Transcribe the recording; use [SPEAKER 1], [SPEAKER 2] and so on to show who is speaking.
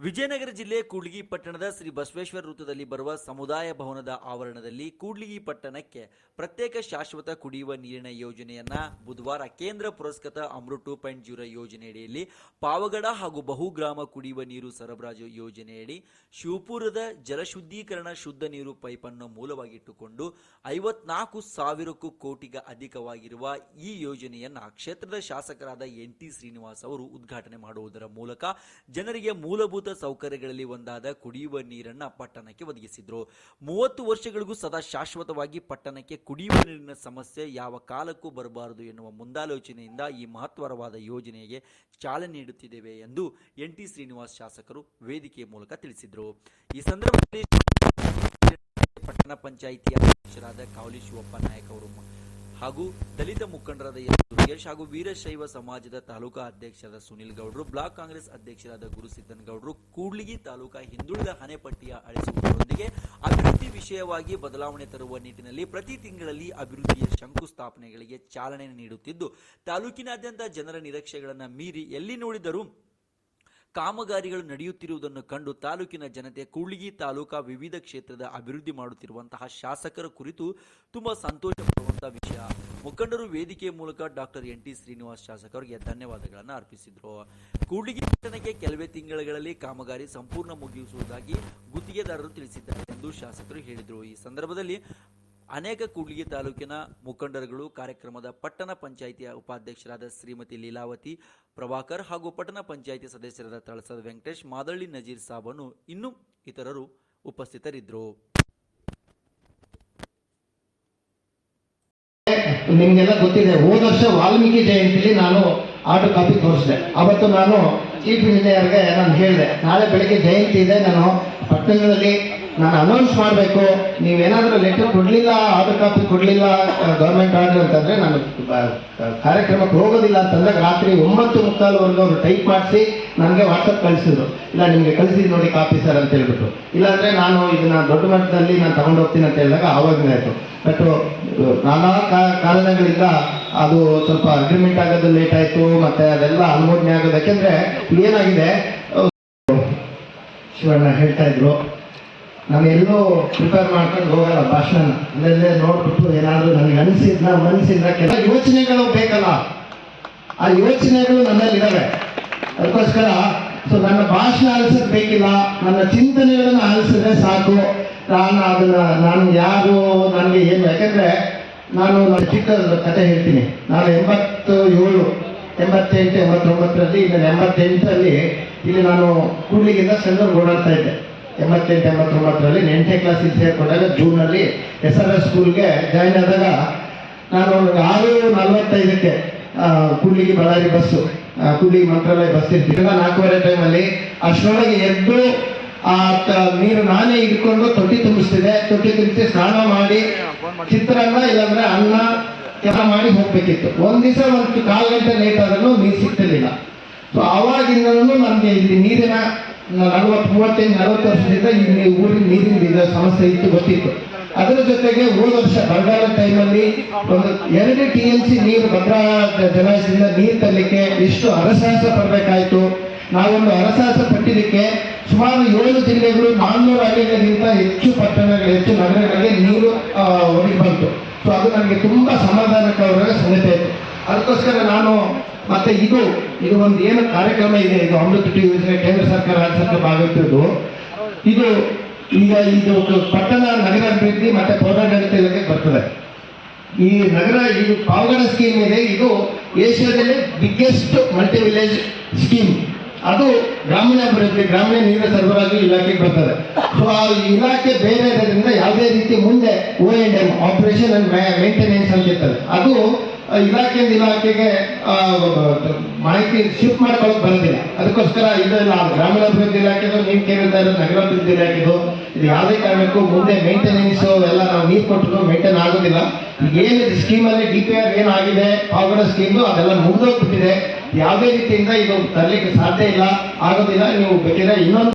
[SPEAKER 1] ವಿಜಯನಗರ ಜಿಲ್ಲೆ ಕೂಡ್ಲಿಗಿ ಪಟ್ಟಣದ ಶ್ರೀ ಬಸವೇಶ್ವರ ವೃತ್ತದಲ್ಲಿ ಬರುವ ಸಮುದಾಯ ಭವನದ ಆವರಣದಲ್ಲಿ ಕೂಡ್ಲಿಗಿ ಪಟ್ಟಣಕ್ಕೆ ಪ್ರತ್ಯೇಕ ಶಾಶ್ವತ ಕುಡಿಯುವ ನೀರಿನ ಯೋಜನೆಯನ್ನ ಬುಧವಾರ ಕೇಂದ್ರ ಪುರಸ್ಕೃತ ಅಮೃತ್ ಟೂ ಪಾಯಿಂಟ್ ಜೀರೋ ಯೋಜನೆಯಡಿಯಲ್ಲಿ ಪಾವಗಡ ಹಾಗೂ ಬಹುಗ್ರಾಮ ಕುಡಿಯುವ ನೀರು ಸರಬರಾಜು ಯೋಜನೆಯಡಿ ಶಿವಪುರದ ಜಲಶುದ್ಧೀಕರಣ ಶುದ್ಧ ನೀರು ಪೈಪನ್ನು ಮೂಲವಾಗಿಟ್ಟುಕೊಂಡು ಐವತ್ನಾಲ್ಕು ಸಾವಿರಕ್ಕೂ ಕೋಟಿಗ ಅಧಿಕವಾಗಿರುವ ಈ ಯೋಜನೆಯನ್ನ ಕ್ಷೇತ್ರದ ಶಾಸಕರಾದ ಎನ್ ಟಿ ಶ್ರೀನಿವಾಸ್ ಅವರು ಉದ್ಘಾಟನೆ ಮಾಡುವುದರ ಮೂಲಕ ಜನರಿಗೆ ಮೂಲಭೂತ ಸೌಕರ್ಯಗಳಲ್ಲಿ ಒಂದಾದ ಕುಡಿಯುವ ನೀರನ್ನು ಪಟ್ಟಣಕ್ಕೆ ಒದಗಿಸಿದ್ರು. ಮೂವತ್ತು ವರ್ಷಗಳಿಗೂ ಸದಾ ಶಾಶ್ವತವಾಗಿ ಪಟ್ಟಣಕ್ಕೆ ಕುಡಿಯುವ ನೀರಿನ ಸಮಸ್ಯೆ ಯಾವ ಕಾಲಕ್ಕೂ ಬರಬಾರದು ಎನ್ನುವ ಮುಂದಾಲೋಚನೆಯಿಂದ ಈ ಮಹತ್ವರವಾದ ಯೋಜನೆಗೆ ಚಾಲನೆ ನೀಡುತ್ತಿದ್ದೇವೆ ಎಂದು ಎನ್ ಟಿ ಶ್ರೀನಿವಾಸ್ ಶಾಸಕರು ವೇದಿಕೆಯ ಮೂಲಕ ತಿಳಿಸಿದರು. ಈ ಸಂದರ್ಭದಲ್ಲಿ ಪಟ್ಟಣ ಪಂಚಾಯಿತಿಯ ಅಧ್ಯಕ್ಷರಾದ ಕಾವಲಿ ಶಿವಪ್ಪ ನಾಯಕ್ ಅವರು ಹಾಗೂ ದಲಿತ ಮುಖಂಡರಾದ ಎಸ್ ದುರ್ಗೇಶ್ ಹಾಗೂ ವೀರಶೈವ ಸಮಾಜದ ತಾಲೂಕಾ ಅಧ್ಯಕ್ಷರಾದ ಸುನಿಲ್ ಗೌಡ್ರು, ಬ್ಲಾಕ್ ಕಾಂಗ್ರೆಸ್ ಅಧ್ಯಕ್ಷರಾದ ಗುರುಸಿದ್ದನ್ ಗೌಡ್ರು ಕೂಡ್ಲಿಗಿ ತಾಲೂಕಾ ಹಿಂದುಳಿದ ಹಣೆಪಟ್ಟಿಯ ಅಳಿಸುವುದರೊಂದಿಗೆ ಅಭಿವೃದ್ಧಿ ವಿಷಯವಾಗಿ ಬದಲಾವಣೆ ತರುವ ನಿಟ್ಟಿನಲ್ಲಿ ಪ್ರತಿ ತಿಂಗಳಲ್ಲಿ ಅಭಿವೃದ್ಧಿಯ ಶಂಕುಸ್ಥಾಪನೆಗಳಿಗೆ ಚಾಲನೆ ನೀಡುತ್ತಿದ್ದು, ತಾಲೂಕಿನಾದ್ಯಂತ ಜನರ ನಿರೀಕ್ಷೆಗಳನ್ನು ಮೀರಿ ಎಲ್ಲಿ ನೋಡಿದರೂ ಕಾಮಗಾರಿಗಳು ನಡೆಯುತ್ತಿರುವುದನ್ನು ಕಂಡು ತಾಲೂಕಿನ ಜನತೆ ಕೂಡ್ಲಿಗಿ ತಾಲೂಕಾ ವಿವಿಧ ಕ್ಷೇತ್ರದ ಅಭಿವೃದ್ಧಿ ಮಾಡುತ್ತಿರುವಂತಹ ಶಾಸಕರ ಕುರಿತು ತುಂಬಾ ಸಂತೋಷ ಮುಖಂಡರು ವೇದಿಕೆಯ ಮೂಲಕ ಡಾಕ್ಟರ್ ಎನ್ ಟಿ ಶ್ರೀನಿವಾಸ್ ಶಾಸಕರಿಗೆ ಧನ್ಯವಾದಗಳನ್ನು ಅರ್ಪಿಸಿದರು. ಕೂಡ್ಲಿಗಿ ಪಟ್ಟಣಕ್ಕೆ ಕೆಲವೇ ತಿಂಗಳುಗಳಲ್ಲಿ ಕಾಮಗಾರಿ ಸಂಪೂರ್ಣ ಮುಗಿಸುವುದಾಗಿ ಗುತ್ತಿಗೆದಾರರು ತಿಳಿಸಿದ್ದಾರೆ ಎಂದು ಶಾಸಕರು ಹೇಳಿದರು. ಈ ಸಂದರ್ಭದಲ್ಲಿ ಅನೇಕ ಕೂಡ್ಲಿಗಿ ತಾಲೂಕಿನ ಮುಖಂಡರುಗಳು, ಕಾರ್ಯಕ್ರಮದ ಪಟ್ಟಣ ಪಂಚಾಯಿತಿಯ ಉಪಾಧ್ಯಕ್ಷರಾದ ಶ್ರೀಮತಿ ಲೀಲಾವತಿ, ಪ್ರಭಾಕರ್ ಹಾಗೂ ಪಟ್ಟಣ ಪಂಚಾಯಿತಿ ಸದಸ್ಯರಾದ ತಳಸದ ವೆಂಕಟೇಶ್, ಮಾದಳ್ಳಿ ನಜೀರ್ ಸಾಬನು ಇನ್ನೂ ಇತರರು ಉಪಸ್ಥಿತರಿದ್ದರು
[SPEAKER 2] ನಿಮ್ಗೆಲ್ಲ ಗೊತ್ತಿದೆ, ಹೋದ ವರ್ಷ ವಾಲ್ಮೀಕಿ ಜಯಂತಿಲಿ ನಾನು ಆಟೋ ಕಾಪಿ ತೋರಿಸಿದೆ. ಅವತ್ತು ನಾನು ಚೀಫ್ ಇಂಜಿನಿಯರ್ಗೆ ನಾನು ಹೇಳಿದೆ, ನಾಳೆ ಬೆಳಗ್ಗೆ ಜಯಂತಿ ಇದೆ, ನಾನು ಪಟ್ಟಣದಲ್ಲಿ ನಾನು ಅನೌನ್ಸ್ ಮಾಡಬೇಕು. ನೀವೇನಾದರೂ ಲೆಟರ್ ಕೊಡಲಿಲ್ಲ, ಆಧಾರ್ ಕಾಪಿ ಕೊಡಲಿಲ್ಲ ಗೌರ್ಮೆಂಟ್ ಆರ್ಡರ್ ಅಂತಂದರೆ ನಾನು ಕಾರ್ಯಕ್ರಮಕ್ಕೆ ಹೋಗೋದಿಲ್ಲ ಅಂತಂದಾಗ ರಾತ್ರಿ ಒಂಬತ್ತು ಮುಕ್ಕಾಲುವರೆಗೂ ಅವರು ಟೈಪ್ ಮಾಡಿಸಿ ನನಗೆ ವಾಟ್ಸಪ್ ಕಳಿಸಿದ್ರು. ಇಲ್ಲ, ನಿಮಗೆ ಕಳಿಸಿದ್ದು ನೋಡಿ ಕಾಪಿ ಸರ್ ಅಂತ ಹೇಳ್ಬಿಟ್ಟು ಇಲ್ಲಾಂದರೆ ನಾನು ಇದನ್ನ ದೊಡ್ಡ ಮಟ್ಟದಲ್ಲಿ ನಾನು ತಗೊಂಡು ಹೋಗ್ತೀನಿ ಅಂತ ಹೇಳಿದಾಗ ಆವಾಗಿನ ಆಯಿತು. ಬಟ್ ನಾನಾ ಕಾರಣಗಳಿಂದ ಅದು ಸ್ವಲ್ಪ ಅಗ್ರಿಮೆಂಟ್ ಆಗೋದು ಲೇಟ್ ಆಯಿತು, ಮತ್ತು ಅದೆಲ್ಲ ಅನುಮೋದನೆ ಆಗೋದು ಯಾಕೆಂದರೆ ಏನಾಗಿದೆ? ಶಿವಣ್ಣ ಹೇಳ್ತಾ ಇದ್ರು. ನಾನು ಪ್ರಿಪೇರ್ ಮಾಡ್ಕೊಂಡು ಹೋಗಲ್ಲ ಭಾಷಣ. ಅಲ್ಲೆಲ್ಲೇ ನೋಡ್ಬಿಟ್ಟು ಏನಾದರೂ ನನಗೆ ಅನಿಸಿದ್ನ ಮನಸ್ಸಿಂದ ಕೆಲ ಯೋಚನೆಗಳು ಬೇಕಲ್ಲ. ಆ ಯೋಚನೆಗಳು ನನ್ನಲ್ಲಿದ್ದಾವೆ ಅದಕ್ಕೋಸ್ಕರ, ಸೊ ನನ್ನ ಭಾಷಣ ಆಲಿಸೋದು ಬೇಕಿಲ್ಲ. ನನ್ನ ಚಿಂತನೆಗಳನ್ನು ಆಲಿಸಿದ್ರೆ ಸಾಕು. ನಾನು ಅದನ್ನು, ನಾನು ಯಾರು, ನನಗೆ ಏನು, ಯಾಕೆಂದರೆ ನಾನು ನನ್ನ ಚಿಕ್ಕ ಕತೆ ಹೇಳ್ತೀನಿ. ನಾನು ಎಂಬತ್ತು ಏಳು, ಎಂಬತ್ತೆಂಟು, ಎಂಬತ್ತೊಂಬತ್ತರಲ್ಲಿ ಇಲ್ಲ ಎಂಬತ್ತೆಂಟರಲ್ಲಿ ಇಲ್ಲಿ ನಾನು ಕೂಡ್ಲಿಗಿಂದ ಸಂದರ್ಭ ಓಡಾಡ್ತಾ ಇದ್ದೆ. ಎಂಬತ್ತೆಂಟು, ಎಂಬತ್ತೊಂಬತ್ತರಲ್ಲಿ ಎಂಟನೇ ಕ್ಲಾಸಿಗೆ ಸೇರಿಕೊಂಡಾಗ ಜೂನಲ್ಲಿ ಎಸ್ ಆರ್ ಎಸ್ ಸ್ಕೂಲ್ಗೆ ಜಾಯ್ನ್ ಆದಾಗ ನಾನು ಆರು ನಲವತ್ತೈದಕ್ಕೆ ಕೂಡ್ಲಿಗೆ ಬಳ್ಳಾರಿ ಬಸ್ಸು ಕೂಡ್ಲಿಗೆ ಮಂತ್ರಾಲಯ ಬಸ್ ಇರ್ತಿದ್ದ ನಾಲ್ಕೂವರೆ ಟೈಮಲ್ಲಿ ಅಷ್ಟರೊಳಗೆ ಎದ್ದು ಆ ನೀರು ನಾನೇ ಇಟ್ಕೊಂಡು ತೊಟ್ಟಿ ತುಂಬಿಸ್ತಿದೆ ತೊಟ್ಟಿ ತುಂಬಿಸಿ ಸ್ನಾನ ಮಾಡಿ, ಚಿತ್ರಾನ್ನ ಇಲ್ಲಾಂದ್ರೆ ಅನ್ನ ಕೆಲಸ ಮಾಡಿ ಹೋಗ್ಬೇಕಿತ್ತು. ಒಂದ್ ದಿವಸ ಒಂದು ಕಾಲು ಗಂಟೆ ಲೇಟ್ ಆದ್ರೂ ನೀರು ಸಿಗ್ತಿರ್ಲಿಲ್ಲ. ಸೊ ಅವಾಗಿಂದ ನನಗೆ ಇಲ್ಲಿ ನೀರಿನ ನಲವತ್ತು ಮೂವತ್ತೈದು ನಲವತ್ತು ವರ್ಷದಿಂದ ಇಲ್ಲಿ ಊರಿನ ನೀರಿನ ಸಮಸ್ಯೆ ಇತ್ತು, ಗೊತ್ತಿತ್ತು. ಅದರ ಜೊತೆಗೆ ಹೋದ ವರ್ಷ ಬರಗಾಲ ಟೈಮಲ್ಲಿ ಒಂದು ಎರಡು ಟಿ ಎಂ ಸಿ ನೀರು ಭದ್ರಾ ಜಲಾಶಯದಿಂದ ನೀರು ತರಲಿಕ್ಕೆ ಎಷ್ಟು ಅರಸಾಹಸ ಪಡಬೇಕಾಯಿತು. ನಾವೊಂದು ಅರಸಾಹಸ ಪಟ್ಟಿದ್ದಕ್ಕೆ ಸುಮಾರು ಏಳು ಜಿಲ್ಲೆಗಳು ನಾನ್ನೂರು ಹಳ್ಳಿಗಳಿಗಿಂತ ಹೆಚ್ಚು ಪಟ್ಟಣಗಳು, ಹೆಚ್ಚು ನಗರಗಳಿಗೆ ನೀರು ಒಳಗೆ ಬಂತು. ಸೊ ಅದು ನನಗೆ ತುಂಬ ಸಮಾಧಾನಕರ ಸಂಗತಿ ಆಯಿತು. ಅದಕ್ಕೋಸ್ಕರ ನಾನು ಮತ್ತೆ ಇದು ಇದು ಒಂದು ಏನು ಕಾರ್ಯಕ್ರಮ ಇದೆ, ಇದು ಅಮೃತ ಯೋಜನೆ ಕೇಂದ್ರ ಸರ್ಕಾರ ರಾಜ್ಯ ಸರ್ಕಾರ ಭಾಗವಹಿಸಿದ್ದು ಇದು ಈಗ ಇದು ಪಟ್ಟಣ ನಗರ ಅಭಿವೃದ್ಧಿ ಮತ್ತೆ ಪೌರಾಡಳಿತ ಇಲಾಖೆ ಬರ್ತದೆ. ಈ ನಗರ, ಇದು ಪಾವಗಡ ಸ್ಕೀಮ್ ಇದೆ. ಇದು ಏಷ್ಯಾದಲ್ಲಿ ಬಿಗ್ಗೆಸ್ಟ್ ಮಲ್ಟಿ ವಿಲೇಜ್ ಸ್ಕೀಮ್ ಅದು ಗ್ರಾಮೀಣಾಭಿವೃದ್ಧಿ, ಗ್ರಾಮೀಣ ನೀರಿನ ಸರಬರಾಜು ಇಲಾಖೆಗೆ ಬರ್ತದೆ. ಸೊ ಆ ಇಲಾಖೆ ಬೇರೆ ಇರೋದ್ರಿಂದ ಯಾವುದೇ ರೀತಿ ಮುಂದೆ O and M operation and maintenance ಅಂತ ಇರ್ತದೆ. ಅದು ಇಲಾಖೆಯಿಂದ ಇಲಾಖೆಗೆ ಮಾಹಿತಿ ಶಿಫ್ಟ್ ಮಾಡ್ಕೊಳ್ಳೋಕೆ ಬರೋದಿಲ್ಲ ಅದಕ್ಕೋಸ್ಕರ ಇದೆಲ್ಲ ಗ್ರಾಮೀಣಾಭಿವೃದ್ಧಿ ಇಲಾಖೆದು ನೀವು ಕೇಳ್ತಾ ಇರೋದು ನಗರಾಭಿವೃದ್ಧಿ ಇಲಾಖೆದು. ಇದು ಯಾವುದೇ ಕಾರಣಕ್ಕೂ ಮುಂದೆ ಮೇಂಟೆನೆನ್ಸ್ ಎಲ್ಲ ನಾವು ನೀರು ಕೊಟ್ಟರು ಮೇಂಟೈನ್ ಆಗೋದಿಲ್ಲ. ಏನು ಸ್ಕೀಮಲ್ಲಿ ಡಿ ಪಿ ಆರ್ ಏನಾಗಿದೆ, ಪಾವಗಡ ಸ್ಕೀಮು ಅದೆಲ್ಲ ಮುಗಿದೋಗ್ಬಿಟ್ಟಿದೆ. ಯಾವುದೇ ರೀತಿಯಿಂದ ಇದು ತರಲಿಕ್ಕೆ ಸಾಧ್ಯ ಇಲ್ಲ, ಆಗೋದಿಲ್ಲ. ನೀವು ಬೇಕಿದ್ರೆ ಇನ್ನೊಂದು